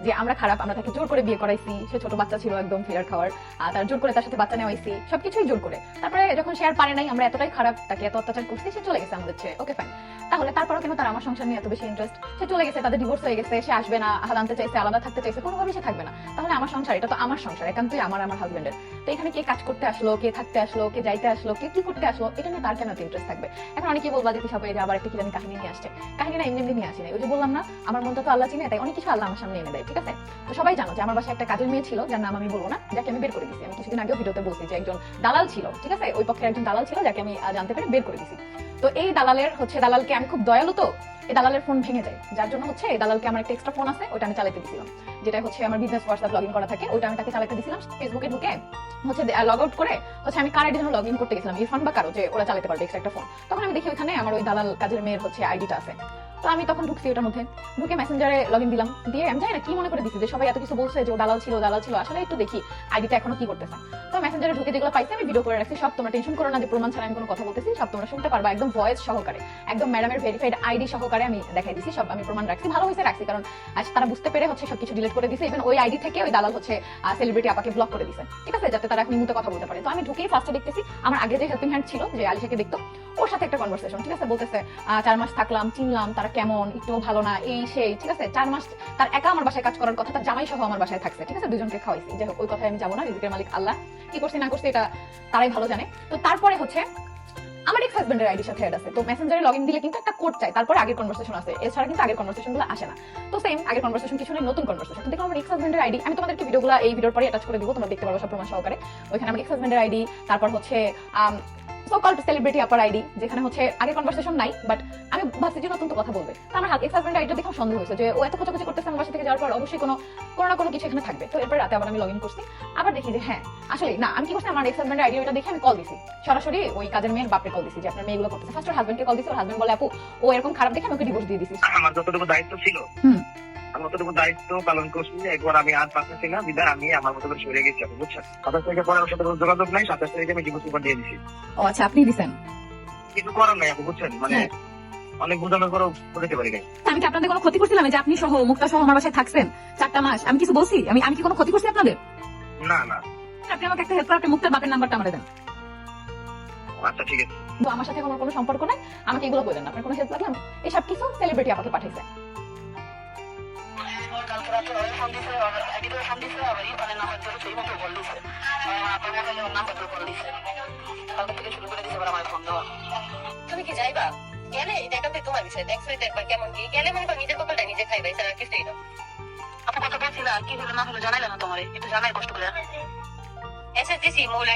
যে আমরা খারাপ, আমরা তাকে জোর করে বিয়ে করাইছি। সে ছোট বাচ্চা ছিল একদম ফিরার খাওয়ার। আর তার জোর করে তার সাথে বাচ্চা নেওয়াইছি। সবকিছুই জোর করে। তারপরে যখন সে আর পারে নাই, আমরা এতটাই খারাপ, তাকে এত অত্যাচার করছি, সে চলে গেছে আমাদের ওকে ফাইন তাহলে তারপরও কেন তার আমার সংসার নিয়ে এত বেশি ইন্টারেস্ট সে চলে গেছে, তাদের ডিভোর্স হয়ে গেছে, সে আসবে না আলাদা চাইছে, আলাদা থাকতে চাইছে, কোনোভাবেই সে থাকবে না। তাহলে আমার সংসার, এটা তো আমার সংসার, একান্তই আমার আমার হাজবেন্ডের তো এখানে কে কাজ করতে আসলো, কে থাকতে আসলো, কে যাইতে আসলো, কে কি করতে আসলো, এটা নিয়ে তার কেন ইন্টারেস্ট থাকবে? এখন অনেকে বলবা যে পিসাবে যে আবার একটা কি জানি কাহিনী নিয়ে আসছে। কাহিনী না এমনি এমনি নিয়ে আসি ওই যে বললাম না, আমার মনটা তো আল্লাহ চিনে, তাই অনেক কিছু আল্লাহ আমার সামনে এনে দেয়, ঠিক আছে? তো সবাই জানো যে আমার বাসায় একটা কাজের মেয়ে ছিল, যার নাম আমি বলব না, যাকে আমি বের করে দিছি। আমি কিছুদিন আগেও ভিডিওতে বলছি যে একজন দালাল ছিল, ঠিক আছে? ওই পক্ষের একজন দালাল ছিল, যাকে আমি জানতে পেরে বের করে দিছি। তো এই দালালের হচ্ছে, দালালকে আমি খুব দয়ালু তো, এই দালালের ফোন ভেঙে যায়। যার জন্য হচ্ছে, এই দালালকে আমার একটা এক্সট্রা ফোন আছে ওটা আমি চালাতে দিছিলাম। যেটা হচ্ছে, আমার বিজনেস হোয়াটসঅ্যাপ লগ ইন করা থাকে ওটা আমি তাকে চালাতে দিছিলাম। ফেসবুকে ঢুকে হচ্ছে লগ আউট করে হচ্ছে, আমি কার আইডি লগ ইন করতে গেছিলাম? ইরফান বা কারও, যে ওরা চালাতে পারবে এক্সট্রা একটা ফোন তখন আমি দেখি ওখানে আমার ওই দালাল কাজের মেয়ের হচ্ছে আইডিটা আছে। তো আমি তখন ঢুকছি ওটার মধ্যে। ঢুকে মেসেঞ্জারে লগ ইন দিলাম। দিয়ে আমি জানি না কি মনে করে দিচ্ছি যে সবাই এত কিছু বলছে যে ও দালাল ছিল দালাল ছিল। আসলে একটু দেখি আইডিটা এখনও কি করতেছে। তো মেসেঞ্জারে ঢুকে যেগুলো পাইছি আমি ভিডিও করে রাখছি। সব তোমরা টেনশন করো না যে প্রমাণ ছাড়া আমি কোনো কথা বলতেছি। সব তোমরা শুনতে পারবা একদম ভয়েস সহকারে। একদম ম্যাডামের ভেরিফাইড আইডি সহকারে আমি দেখাই দিছি। সব আমি প্রমাণ রাখছি। ভালো হয়েছে রাখছি কারণ আজ তারা বুঝতে পেরে হচ্ছে সবকিছু ডিলিট করে দিছে। ইভেন ওই আইডি থেকে ওই দালাল হচ্ছে সেলিব্রিটি আপাকে ব্লক করে দিছে। ঠিক আছে? যাতে তারা এখন মুহূর্তে কথা বলতে পারে। তো আমি ঢুকেই ফার্স্টে দেখতেছি, আমার আগে যে হেল্পিং হ্যান্ড ছিল, যে আলিশাকে দেখতো, ওর সাথে একটা কনভারসেশন ঠিক আছে? বলতেছে চার মাস থাকলাম, চিনলাম, তারা কেমন একটু ভালো না, এই সেই, ঠিক আছে? চার মাস তার একা আমার বাসায় কাজ করার কথা, তার জামাই সহ আমার বাসায় থাকছে, ঠিক আছে? দুজনকে খাওয়াইছি। যাই হোক, ওই কথায় আমি যাব না, রিজিকের মালিক আল্লাহ। কি করছি, না করছি, এটা তারাই ভালো জানে। তো তারপরে হচ্ছে, আমার এক্স হাজবেন্ডের আইডির সাথে অ্যাড আছে। তো মেসেঞ্জারে লগ ইন দিলে কিন্তু একটা কোড চাই। তারপরে আগের কনভারসেশন আছে। এছাড়া কিন্তু আগের কনভারসেশনগুলো আসে না। তো সেম আগের কনভারসেশন কিছু নেই, নতুন কনভারসেশন দেখো আমার এক্স হাজবেন্ডের আইডি আমি তোমাদেরকে ভিডিওগুলো এই ভিডিওর পরে অ্যাটাচ করে দিব, তোমরা দেখতে পারবে সব প্রমাণ সহকারে। ওইখানে আমার এক্স হাজবেন্ডের আইডি তারপর হচ্ছে সেলিব্রিটি আপার আইডি যেখানে হচ্ছে আগে কনভারসেশন নাই বাট আমি ভাবছি যে নতুন তো কথা বলবে। তো আমার এক্স হাজবেন্ড আইডিটা দেখে সন্দেহ হয়েছে যে ও এত করতেছে আমার বাসা থেকে যাওয়ার পর অবশ্যই কোনো কোনো না কোনো কিছু এখানে থাকবে। তো এরপর রাতে আবার আমি লগ ইন করছি। আবার দেখি যে হ্যাঁ আসলে না আমি কি করছি আমার এক্স হাজবেন্ডের আইডি ওটা দেখে আমি কল দিছি। সরাসরি ওই কাজের মেয়ের বাপরে কল দিছি যে আপনার মেয়েগুলো করতেছে। ফার্স্ট ওর হাজবেন্ডকে কল দিছি ওর হাজবেন্ড বলে আপু ও এরকম খারাপ দেখে আমি ওকে ডিভোর্স দিয়ে দিছি। আমার যতটুকু দায়িত্ব ছিল হুম। আমি অতটুকু দায়িত্ব পালন করছি একবার আমি আর না আমি আমার মতো করে সরে গেছি আপনি বুঝছেন? সাতাশ পরে আমার সাথে কোনো যোগাযোগ নাই সাতাশ তারিখে আমি পেপার দিয়ে দিছি। ও আচ্ছা আপনি দিছেন? কিছু করার নাই আপনি বুঝছেন? মানে হ্যাঁ। অনেক বোঝানোর পরেও বুঝতে পারি নাই। আমি কি আপনাদের কোনো ক্ষতি করছিলাম? যে আপনি সহ মুক্তা সহ আমার বাসায় থাকছেন চারটা মাস আমি কিছু বলছি? আমি আমি কি কোনো ক্ষতি করছি আপনাদের? না না। আপনি আমাকে একটা হেল্প করে আপনি মুক্তার বাপের নাম্বারটা আমার দেন। আচ্ছা ঠিক আছে। তো আমার সাথে কোনো কোনো সম্পর্ক নাই? আমাকে এগুলো বলেন আপনার কোনো হেল্প আমি- এসব কিছু সেলিব্রিটি আমাকে পাঠাইছে। তুমি কি যাইবা? গেলে একটা তোমার বিষয়। দেখছ কেমন কি? গেলে মনে করো নিজের কপালটা নিজে এছাড়া কিছুই না। আপনি কথা বলছিল কি হলো না হলো না একটু জানাই কষ্ট করে। মূল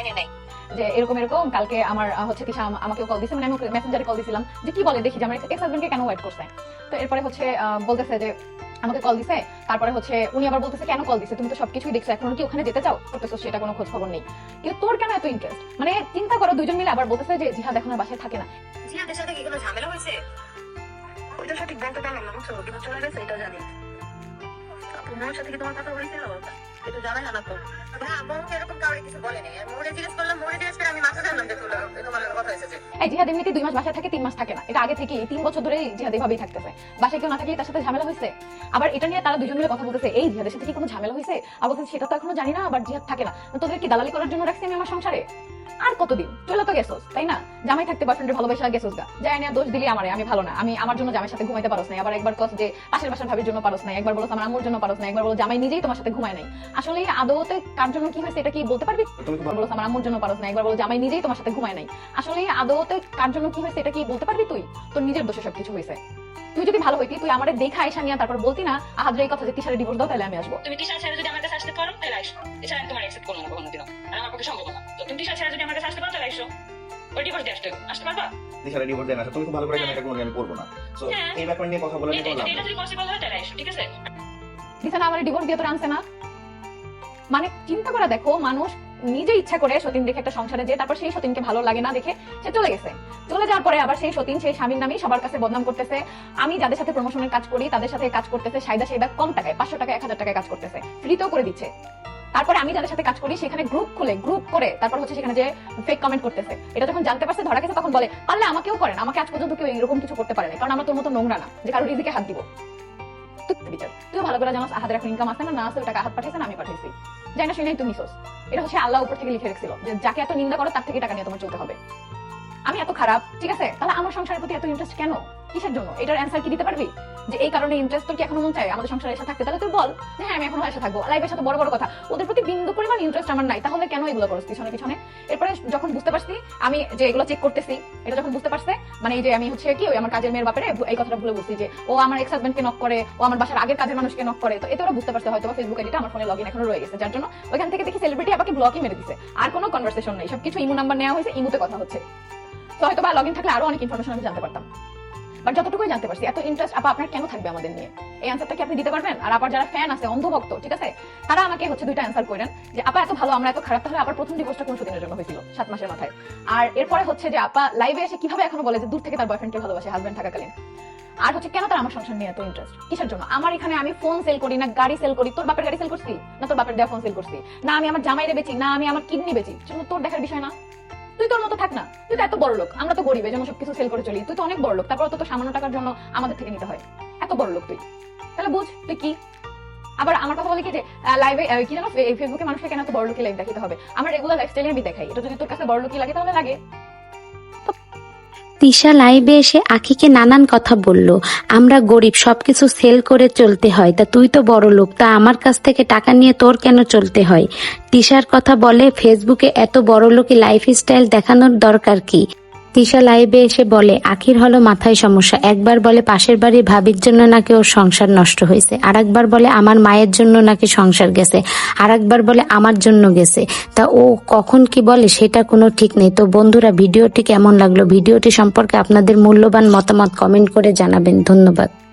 যে এরকম এরকম, কালকে আমার হচ্ছে কিছু আমাকে কল দিছে মানে আমি মেসেঞ্জারে কল দিছিলাম। যে কি বলে দেখি যে আমার এক্স হাজবেন্ডকে কেন ওয়েট করছে? তো এরপরে হচ্ছে বলতেছে যে আমাকে কল দিছে তারপরে হচ্ছে উনি আবার বলতেছে কেন কল দিছে? তুমি তো সবকিছুই দেখছ এখন কি ওখানে যেতে চাও? করতেছো সেটা কোনো খোঁজ খবর নেই। কিন্তু তোর কেন এত ইন্টারেস্ট মানে চিন্তা করো দুজন মিলে আবার বলতেছে যে জিহাদ এখন আর বাসায় থাকে না। জিহাদের সাথে কি কোনো ঝামেলা হয়েছে? ওইটা সঠিক বলতে পারলাম না বুঝছ? কিন্তু চলে গেছে এটা জানি। তোমার সাথে কি তোমার কথা হয়েছিল? একটু জানাই না তো। মোহকে এরকম কাউকে কিছু বলে নাই। আর জিজ্ঞেস করলাম মোহরে জিজ্ঞেস করে আমি মাথা জানলাম যে তোমার কথা হয়েছে এই জিহাদ এমনিতে দুই মাস বাসায় থাকে, তিন মাস থাকে না। এটা আগে থেকে তিন বছর ধরে জিহাদ এভাবেই থাকতেছে। বাসায় কেউ না থাকলে তার সাথে ঝামেলা হয়েছে? আবার এটা নিয়ে তারা দুজন মিলে কথা বলতেছে, এই জিহাদের সাথে কি কোনো ঝামেলা হয়েছে? বলতেছে, সেটা তো এখনও জানি না, আবার জিহাদ থাকে না। তোদের কি দালালি করার জন্য রাখছি আমি আমার সংসারে? আর কতদিন? চলে তো গেছোস তাই না? জামাই থাকতে বয়ফ্রেন্ডের ভালোবাসা গেছোস গা। যাই না দোষ দিলি আমারে আমি ভালো না। আমি আমার জন্য জামাইয়ের সাথে ঘুমাইতে পারোস নাই। আবার একবার কস যে পাশের বাসার ভাবির জন্য পারোস নাই। একবার বলো আমার আম্মুর জন্য পারোস নাই। একবার বলো জামাই নিজেই তোমার সাথে ঘুমায় নাই। আসলে আদৌতে কার জন্য কি হয়েছে এটা কি বলতে পারবি? একবার বলো আমার আম্মুর জন্য পারোস না একবার বলো জামাই নিজেই তোমার সাথে ঘুমায় নাই। আসলে আদৌতে কার জন্য কি হয়েছে এটা কি বলতে পারবি তুই? তোর নিজের দোষে সবকিছু হয়েছে। তুই যদি ভালো হইতি তুই আমাদের দেখা এসা নিয়ে তারপর বলতি না আহাদ্রে এই কথা যে তিসারে ডিভোর্স দাও তাহলে আমি আসব। তুমি টিশার্ট ছেড়ে যদি আমার কাছে আসতে পারো তাহলে আইসো। এছাড়া আমি তোমার অ্যাকসেপ্ট করব না কখনো দিনও। আর আমার পক্ষে সম্ভব না। তো তুমি টিশার্ট ছেড়ে যদি আমার কাছে আসতে পারো তাহলে আইসো। ওই ডিভোর্স দিয়ে আসতে আসতে পারবা? ডিভোর্স তুমি খুব ভালো করে জানো এটা কোনো আমি করব না। সো হ্যাঁ। এই ব্যাপার নিয়ে কথা বলে এটা নিয়ে করলাম এটা যদি পসিবল হয় তাহলে আইসো ঠিক আছে? দিছে না আমার ডিভোর্স দিয়ে তোর আনছে না? মানে চিন্তা করে দেখো মানুষ নিজে ইচ্ছা করে সতীন দেখে একটা সংসারে যে তারপর সেই সতীনকে ভালো লাগে না দেখে সে চলে গেছে চলে যাওয়ার পরে আবার সেই সতীন সেই স্বামীর নামেই সবার কাছে বদনাম করতেছে আমি যাদের সাথে প্রমোশনের কাজ করি তাদের সাথে কাজ করতেছে সাইদা সাইদা কম টাকায় পাঁচশো টাকা এক হাজার টাকায় কাজ করতেছে ফ্রিতেও করে দিচ্ছে তারপরে আমি যাদের সাথে কাজ করি সেখানে গ্রুপ খুলে গ্রুপ করে তারপর হচ্ছে সেখানে যে ফেক কমেন্ট করতেছে এটা যখন জানতে পারছে ধরা গেছে তখন বলে পারলে আমাকেও করেন আমাকে আজ পর্যন্ত কেউ এরকম কিছু করতে পারে কারণ আমরা তোর মতো নোংরা না যে কারও রিজিকে হাত দিব তুই ভালো করে জানাস আহাদের এখন ইনকাম আসে না না আসে টাকা হাত পাঠাইছে না আমি পাঠাইছি জানি না, শুনে তুমি সোস এটা হচ্ছে আল্লাহ উপর থেকে লিখে রেখেছিল যে যাকে এত নিন্দা করো, তার থেকে টাকা নিয়ে তোমার চলতে হবে। আমি এত খারাপ, ঠিক আছে? তাহলে আমার সংসারের প্রতি এত ইন্টারেস্ট কেন? কিসের জন্য? এটার অ্যান্সার কি দিতে পারবি? যে এই কারণে ইন্টারেস্ট তোর কি এখনও মন চায়? আমাদের সংসারে এসে থাকতে, তাহলে তুই বল যে হ্যাঁ আমি এখনও এসে থাকব। লাইফের সাথে বড় বড় কথা। ওদের প্রতি বিন্দু পরিমাণ ইন্টারেস্ট আমার নাই। তাহলে কেন এগুলো করছ পিছনে পিছনে? এরপরে যখন বুঝতে পারছি, আমি যে এগুলো চেক করতেছি, এটা যখন বুঝতে পারছে মানে এই যে আমি হচ্ছে কি আমার কাজের মেয়ের ব্যাপারে এই কথাটা ভুলে বুঝছি যে ও আমার এক্স হাজবেন্ডকে নক করে, ও আমার বাসার আগের কাজের মানুষকে নক করে। তো ওরা বুঝতে পারছে হয়তো ফেসবুক আইডিটা আমার ফোনে লগ ইন এখনও রয়ে গেছে। যার জন্য ওইখান থেকে দেখি সেলিব্রিটি আমাকে ব্লকই মেরে দিছে। আর কোনো কনভারসেশন নেই। সবকিছু ইমো নাম্বার নেওয়া হয়েছে ইমোতে কথা হচ্ছে। তো হয়তো বা লগ ইন থাকলে আরও অনেক ইনফরমেশন আমি জানতে পারতাম। বাট যতটুকুই জানতে পারছি, এত ইন্টারেস্ট আপা আপনার কেন থাকবে আমাদের নিয়ে? এই অ্যান্সারটা কি আপনি দিতে পারবেন? আর আবার যারা ফ্যান আছে, অন্ধভক্ত, ঠিক আছে? তারা আমাকে হচ্ছে দুইটা অ্যান্সার করেন, যে, আপা, এত ভালো, আমরা এত খারাপ তাহলে আবার প্রথম ডিভোর্সটা কোন দিনের জন্য হয়েছিল? সাত মাসের মাথায়। আর এরপরে হচ্ছে যে, আপা লাইভে এসে কীভাবে এখনও বলে যে, দূর থেকে তার বয়ফ্রেন্ডকে ভালোবাসে হাজবেন্ড থাকাকালীন আর হচ্ছে, কেন তার আমার সংসার নিয়ে এত ইন্টারেস্ট কিসের জন্য? আমার এখানে আমি ফোন সেল করি না, গাড়ি সেল করি, তোর বাপের গাড়ি সেল করছি? না, তোর বাপের দেওয়া ফোন সেল করছি? না, আমি আমার জামাইরে বেচি, না, আমি আমার কিডনি বেচি? তোর দেখার বিষয় না। তুই তোর মতো থাক না। তুই তো এত বড় লোক। আমরা তো গরিব জন্য সবকিছু সেল করে চলি। তুই তো অনেক বড় লোক। তারপর তো সামান্য টাকার জন্য আমাদের থেকে নিতে হয়। এত বড় লোক তুই। তাহলে বুঝ, তুই কি? আবার আমার কথা বলে কি যে লাইভে কি জানো ফেসবুকে মানুষকে কেন তো বড় লোকই লাইভ দেখাতে হবে? আমার রেগুলার লাইফস্টাইলে আমি দেখাই। এটা যদি তোর কাছে বড় লোকই লাগে, তাহলে লাগে। তিশা লাইভে এসে আখিকে নানান কথা বলল। আমরা গরিব, সবকিছু সেল করে চলতে হয়। তা তুই তো বড় লোক, তা আমার কাছ থেকে টাকা নিয়ে তোর কেন চলতে হয়? তিশার কথা বলে ফেসবুকে এত বড় লোকে লাইফস্টাইল দেখানোর দরকার কি? তিশা লাইভে এসে বলে, আখির হলো মাথায় সমস্যা। একবার বলে, পাশের বাড়ির ভাবির জন্য নাকি ওর সংসার নষ্ট হয়েছে? আর একবার বলে, আমার মায়ের জন্য নাকি সংসার গেছে? আর একবার বলে, আমার জন্য গেছে। তা ও কখন কি বলে, সেটা কোনো ঠিক নেই। তো বন্ধুরা, ভিডিওটি কেমন লাগল? ভিডিওটি সম্পর্কে আপনাদের মূল্যবান মতামত কমেন্ট করে জানাবেন। ধন্যবাদ।